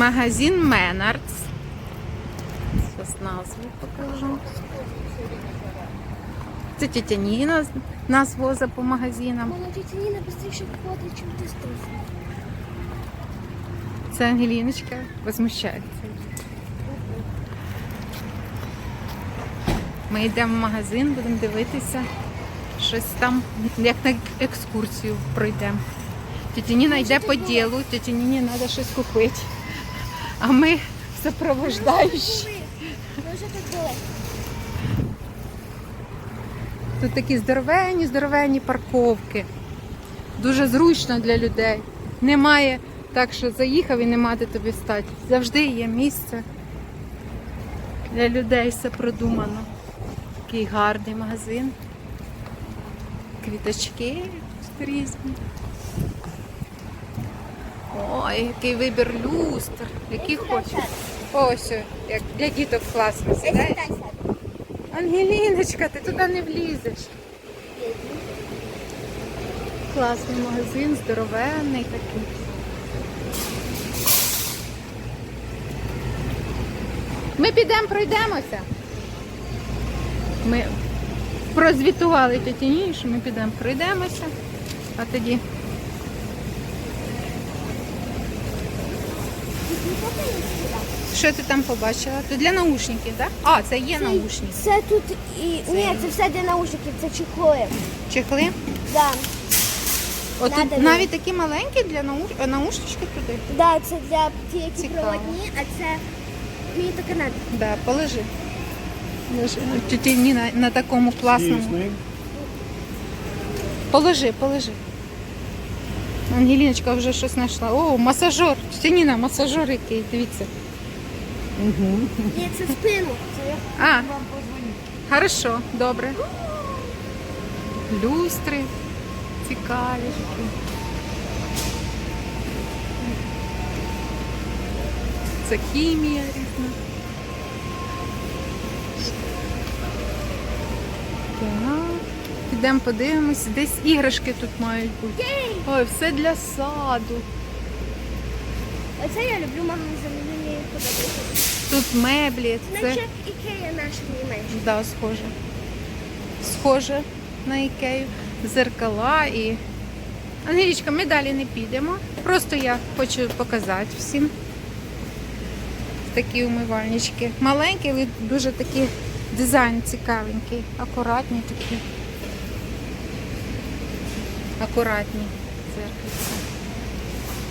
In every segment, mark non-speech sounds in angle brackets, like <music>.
Магазин Менардс. Зараз назву покажу. Це тетя Ніна нас возить по магазинам. Мама, тетя Ніна швидше ходить, чим ти струс. Це Ангеліночка возмущається. Ми йдемо в магазин, будемо дивитися, щось там, як на екскурсію пройдемо. Тетя Ніна йде по ділу, тетя Ніні треба щось купити. А ми супровождаючі. Ми вже тут були. Тут такі здоровенні, здоровенні парковки. Дуже зручно для людей. Немає так, що заїхав і нема де тобі стати. Завжди є місце. Для людей все продумано. Такий гарний магазин. Квіточки різні. Ой, який вибір люстр, який хочеш. Ось, як для діток класно сідаєш. Ангеліночка, ти туди не влізеш. Класний магазин, здоровенний такий. Ми підемо, пройдемося. Ми прозвітували тіті що ми підемо, пройдемося, а тоді що ти там побачила? Тут для наушників, так? А, це є наушники. Це тут і. Ні, це все для наушників, це чехли. Чехли. Да. От тут навіть такі маленькі для науш... е, наушнички туди. Да, це для ті, які Цікаво. проводні, а це мені таке надо. Да, положи. Положи. От Тетя Ніна на такому класному. Положи, положи. Ангеліночка вже щось знайшла. О, масажер. Тетя Ніна, масажер який, дивіться. Ні, це спину. Це я А, вам позвоню. хорошо, добре. Люстри цікаві. такі. Це хімія різна. Так. Підемо подивимось, десь іграшки тут мають бути. Ой, все для саду. Оце я люблю магазин, мені подобається. Тут меблі. Це Наче ікея наша не менше. да, схоже. Схоже на ікею. Зеркала і. Ангелічка, ми далі не підемо. Просто я хочу показати всім. Такі умивальнички. Маленькі, але дуже такі дизайн цікавенький. Акуратні такі. Акуратні зеркальця.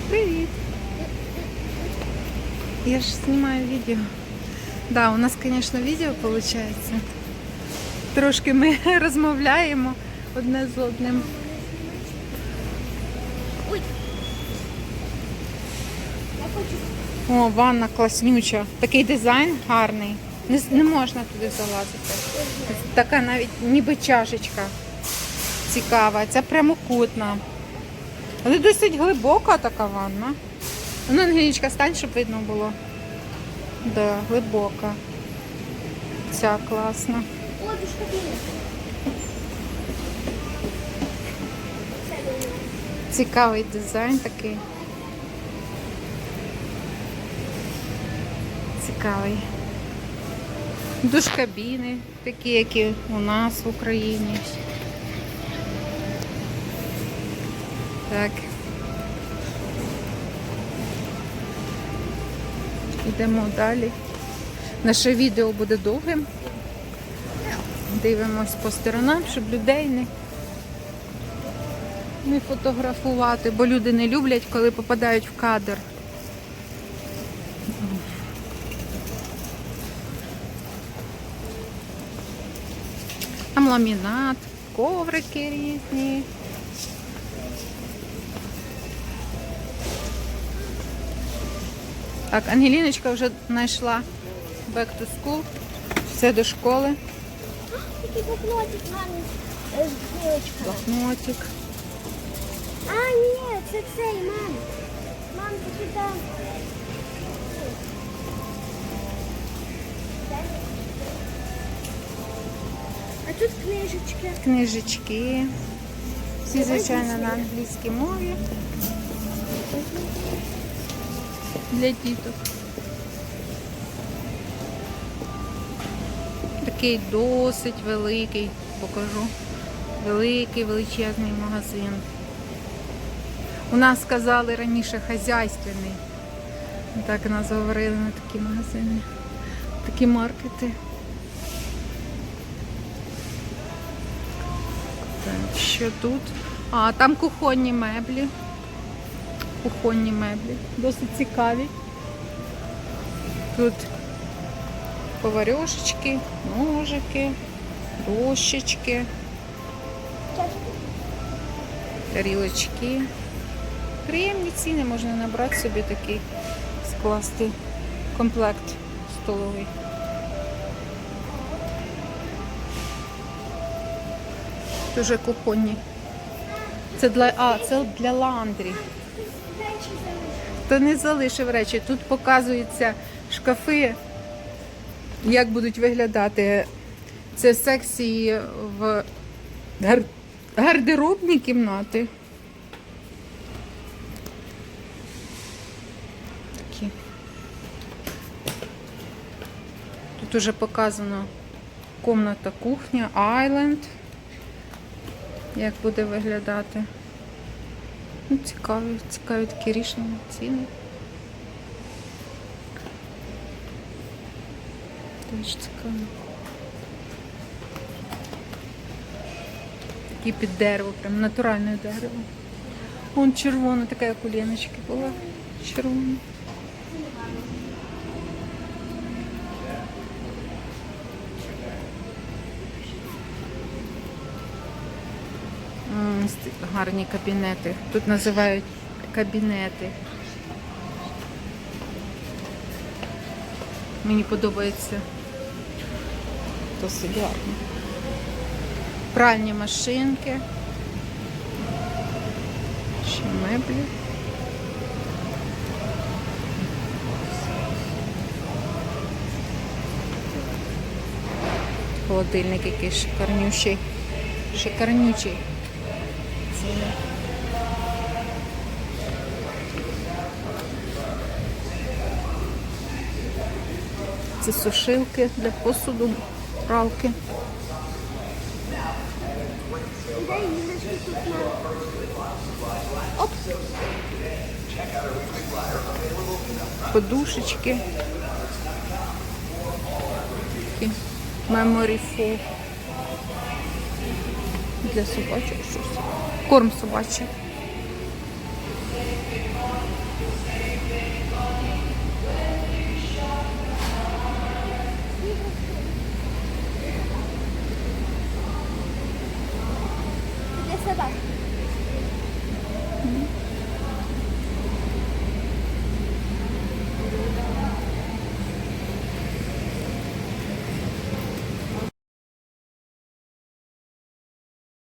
Привіт! Я ж знімаю відео. Да, у нас, звісно, відео виходить. Трошки ми <laughs> розмовляємо одне з одним. О, ванна класнюча. Такий дизайн гарний. Не, не можна туди залазити. Така навіть ніби чашечка цікава. Це прямокутна. Але досить глибока така ванна. Ну, Ангелічка, стань, щоб видно було. Да, глибока. Ця класна. Цікавий дизайн такий. Цікавий. Душ кабіни, такі, які у нас в Україні. Так. Йдемо далі. Наше відео буде довгим. Дивимось по сторонам, щоб людей не не фотографувати, бо люди не люблять, коли попадають в кадр. Там ламінат, коврики різні. Так, Ангеліночка вже знайшла back to school. Все до школи. Такий блокнотик гарний. Білочка. Блокнотик. А, ні, це цей, мам. Мам, ти там. А тут книжечки. книжечки. Всі, звичайно, на англійській мові. Для діток. Такий досить великий, покажу. Великий величезний магазин. У нас сказали раніше хазяйственний. Так нас говорили на такі магазини, такі маркети. Так, що тут? А, там кухонні меблі. Кухонні меблі. Досить цікаві. Тут поварюшечки, ножики, дощечки, тарілочки. Приємні ціни можна набрати собі такий, скласти комплект столовий. Дуже кухонні. Це для, а, це для ландрі. То не залишив речі. Тут показуються шкафи, як будуть виглядати. Це секції в гар... гардеробні кімнати. Такі. Тут уже показано комната кухня, айленд. Як буде виглядати. Ну, цікаві, цікаві такі рішення, ціни. Теж цікаво. Такі під дерево, прям натуральне дерево. Вон червона, така як у Леночки була. Червона. М, Гарні кабінети. Тут називають кабінети. Мені подобається досить гарно. Пральні машинки. Ще меблі. Холодильник якийсь шикарнющий. Шикарнючий. Це сушилки для посуду, пралки. Оп. подушечки. Memory foam. Для собачок щось корм собачий. Собаки.